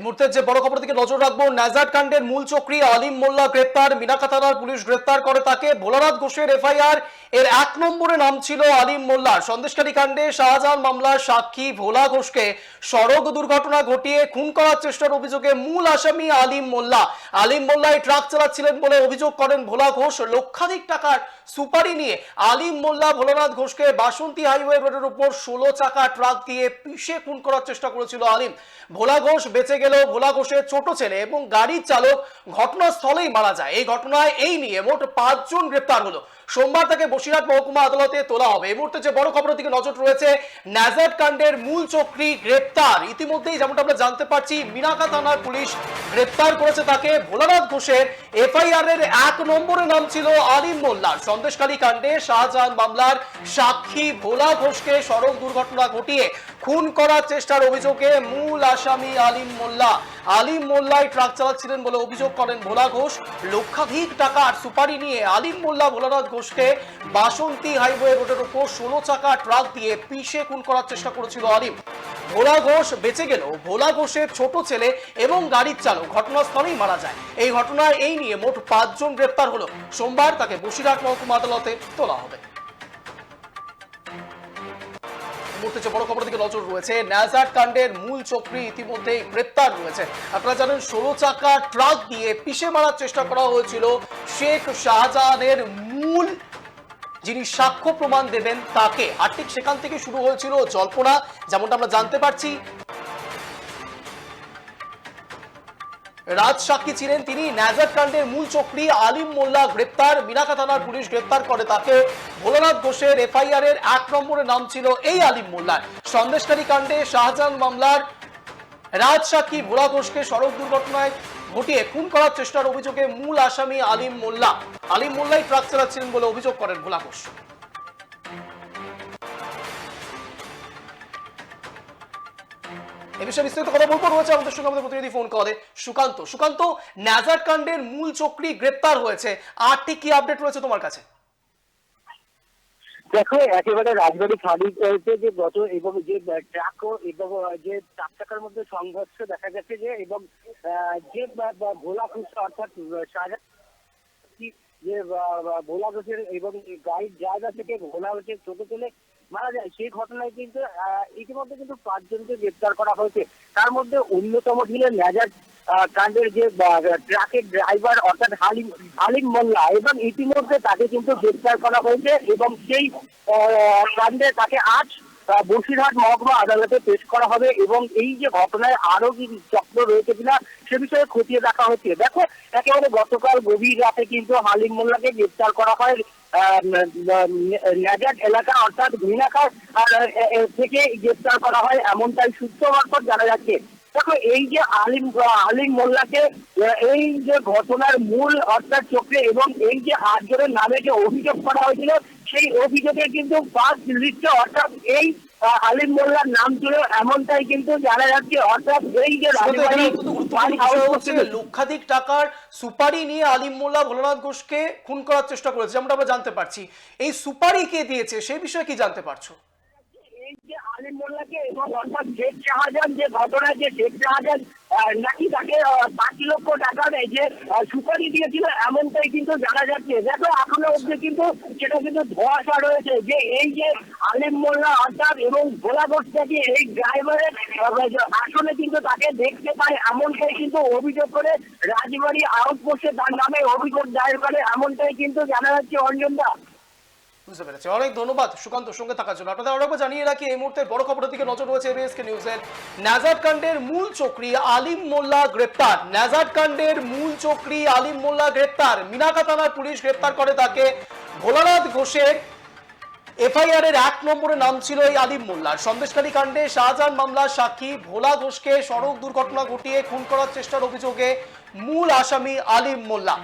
এই মুহূর্তে যে বড় খবর দিকে নজর রাখব কাণ্ডের মূল আলিম মোল্লা গ্রেপ্তার মিনাকা থানার পুলিশ গ্রেপ্তার করে তাকে। ভোলানাথ ঘোষের এফআইআর, এর এক নম্বরে নাম ছিল আলিম সন্দেশকারী কাণ্ডে শাহজাহান মামলার সাক্ষী ভোলা ঘোষকে সড়ক দুর্ঘটনা ঘটিয়ে খুন করার চেষ্টার অভিযোগে মূল আসামি আলিম মোল্লা। আলিম মোল্লা ট্রাক চালাচ্ছিলেন বলে অভিযোগ করেন ভোলা ঘোষ। লক্ষাধিক টাকার সুপারি নিয়ে আলিম মোল্লা ভোলানাথ ঘোষকে বাসন্তী হাইওয়ে রোডের উপর ষোলো চাকা ট্রাক দিয়ে পিষে খুন করার চেষ্টা করেছিল আলিম। ভোলা ঘোষ বেঁচে গেলেও ভোলা ঘোষের ছোট ছেলে এবং গাড়ির চালক ঘটনাস্থলেই মারা যায়। এই ঘটনায় এই নিয়ে মোট পাঁচজন গ্রেপ্তার হলো। সোমবার তাকে বসিরহাট মহকুমা আদালতে তোলা হবে। এই মুহূর্তে যে বড় খবরের দিকে নজর রয়েছে ন্যাজার্ট কাণ্ডের মূল চক্রী গ্রেপ্তার। ইতিমধ্যেই যেমনটা আমরা জানতে পারছি, মিনাকা থানার পুলিশ গ্রেপ্তার করেছে তাকে। ভোলানাথ ঘোষের এফআইআর এর এক নম্বরে নাম ছিল আলিম মোল্লার। সন্দেশকারী কাণ্ডে শাহজাহান মামলার সাক্ষী ভোলা ঘোষকে সড়ক দুর্ঘটনা ঘটিয়ে খুন করার চেষ্টার অভিযোগে মূল আসামি আলিম মোল্লা। আলিম মোল্লাই ট্রাক চালাচ্ছিলেন বলে অভিযোগ করেন ভোলা ঘোষ। লক্ষাধিক টাকার সুপারি নিয়ে আলিম মোল্লা ভোলানাথ ঘোষকে বাসন্তী হাইওয়ে রোডের উপর ষোলো চাকা ট্রাক দিয়ে পিষে খুন করার চেষ্টা করেছিল আলিম ভোলা ঘোষ বেঁচে গেল ভোলা ঘোষের ছোট ছেলে এবং গাড়ির চালক ঘটনাস্থলেই মারা যায়। এই ঘটনায় এই নিয়ে মোট পাঁচজন গ্রেপ্তার হলো। সোমবার তাকে বসিরহাট মহকুমা আদালতে তোলা হবে। মুহূর্তে যে বড় খবর দিকে নজর রয়েছে ন্যাজার কাণ্ডের মূল চক্রী ইতিমধ্যেই গ্রেপ্তার রয়েছে। আপনারা জানেন, ষোলো চাকা ট্রাক দিয়ে পিষে মারার চেষ্টা করা হয়েছিল। শেখ শাহজাহানের মূল যিনি সাক্ষ্য প্রমাণ দেবেন তাকে। আর ঠিক সেখান থেকে শুরু হয়েছিল জল্পনা, যেমনটা আমরা জানতে পারছি রাজ সাক্ষী ছিলেন তিনি। ন্যাজার কাণ্ডের মূল চক্রী আলিম মোল্লা গ্রেপ্তার। মিনাকা থানার পুলিশ গ্রেপ্তার করে তাকে। ভোলানাথ ঘোষের এফআইআর এর এক নম্বরে নাম ছিল এই আলিম মোল্লার। সন্দেশকারী কাণ্ডে শাহজাহান মামলার রাজ সাক্ষী ভোলা ঘোষকে সড়ক দুর্ঘটনায় ঘটিয়ে খুন করার চেষ্টার অভিযোগে মূল আসামি আলিম মোল্লা। আলিম মোল্লাই ট্রাক চালাচ্ছিলেন বলে অভিযোগ করেন ভোলা ঘোষ। এ বিষয়ে বিস্তারিত কথা বলব। রয়েছে আমাদের সঙ্গে আমাদের প্রতিনিধি ফোন করে সুকান্ত সুকান্ত নাজার কাণ্ডের মূল চক্রী গ্রেপ্তার হয়েছে। আর কি আপডেট রয়েছে তোমার কাছে? দেখো, একেবারে রাজবাড়ি খালি হয়েছে যে গত এবং যে ট্রাক এবং যে চার চাকার মধ্যে সংঘর্ষ দেখা গেছে যে এবং যে ভোলা খুঁজছে অর্থাৎ শাহজাহান যে ভোলা ঘোষের এবং গাড়ির ড্রাইভার থেকে ভোলা ঘোষের ছোট ছেলে মারা যায়। সেই ঘটনায় কিন্তু ইতিমধ্যে কিন্তু পাঁচজনকে গ্রেপ্তার করা হয়েছে। তার মধ্যে অন্যতম ছিলেন ন্যাজার কাণ্ডের যে ট্রাকের ড্রাইভার অর্থাৎ হালিম হালিম মোল্লা এবং ইতিমধ্যে তাকে কিন্তু গ্রেপ্তার করা হয়েছে এবং সেই কাণ্ডে তাকে আজ বসিরহাট মহকুমা আদালতে পেশ করা হবে এবং এই যে ঘটনায় আরও কি চক্র রয়েছে কিনা সে বিষয়ে খতিয়ে দেখা হচ্ছে। দেখো, একেবারে গতকাল গভীর রাতে কিন্তু হালিম মোল্লাকে গ্রেপ্তার করা হয় নাজাট এলাকা অর্থাৎ ঘৃণাকার থেকে গ্রেপ্তার করা হয় এমনটাই সূত্র মারফত জানা যাচ্ছে। দেখো, এই যে আলিম আলিম মোল্লাকে এই যে ঘটনার মূল অর্থাৎ চক্রে এবং এই যে আটজনের নামে যে অভিযোগ করা হয়েছিল, সেই অভিযোগে কিন্তু পাঁচ লিস্টে অর্থাৎ এই আলিম মোল্লার নাম ছিল এমনটাই কিন্তু জানা যাচ্ছে অর্থাৎ এই যে লক্ষাধিক টাকার সুপারি নিয়ে আলিম মোল্লা ভোলানাথ ঘোষকে খুন করার চেষ্টা করেছে যেমনটা আমরা জানতে পারছি। এই সুপারি কে দিয়েছে সেই বিষয়ে কি জানতে পারছ? এই যে আলিম মোল্লাকে এবং অর্থাৎ শেখ শাহজাহান যে ঘটনা যে শেখ শাহজাহান নাকি তাকে পাঁচ লক্ষ টাকা দেয় যে সুপারি দিয়েছিল এমনটাই কিন্তু জানা যাচ্ছে। দেখো, এখনও অব্দি কিন্তু সেটা কিন্তু ধোয়াশা রয়েছে যে এই যে আলিম মোল্লা অর্থাৎ এবং ভোলাগঞ্জ থেকে এই ড্রাইভারের আসলে কিন্তু তাকে দেখতে পায়, এমনটাই কিন্তু অভিযোগ করে রাজবাড়ি আউটপোস্টে তার নামে অভিযোগ দায়ের করে, এমনটাই কিন্তু জানা যাচ্ছে অঞ্জনদা বুঝতে পেরেছি। অনেক ধন্যবাদ সুকান্ত, সঙ্গে থাকার জন্য। আপনাদের আরও একবার জানিয়ে রাখি, এই মুহূর্তে বড় খবরের দিকে নজর রয়েছে এবিএসকে নিউজের নাজার কাণ্ডের মূল চক্রী আলিম মোল্লা গ্রেপ্তার। নাজার কাণ্ডের মূল চক্রী আলিম মোল্লা গ্রেপ্তার। মিনাকা থানার পুলিশ গ্রেপ্তার করে তাকে। ভোলানাথ ঘোষের এফআইআর এর এক নম্বরে নাম ছিল এই আলিম মোল্লার। সন্দেশকারী কাণ্ডে শাহজাহান মামলার সাক্ষী ভোলা ঘোষকে সড়ক দুর্ঘটনা ঘটিয়ে খুন করার চেষ্টার অভিযোগে মূল আসামি আলিম মোল্লা।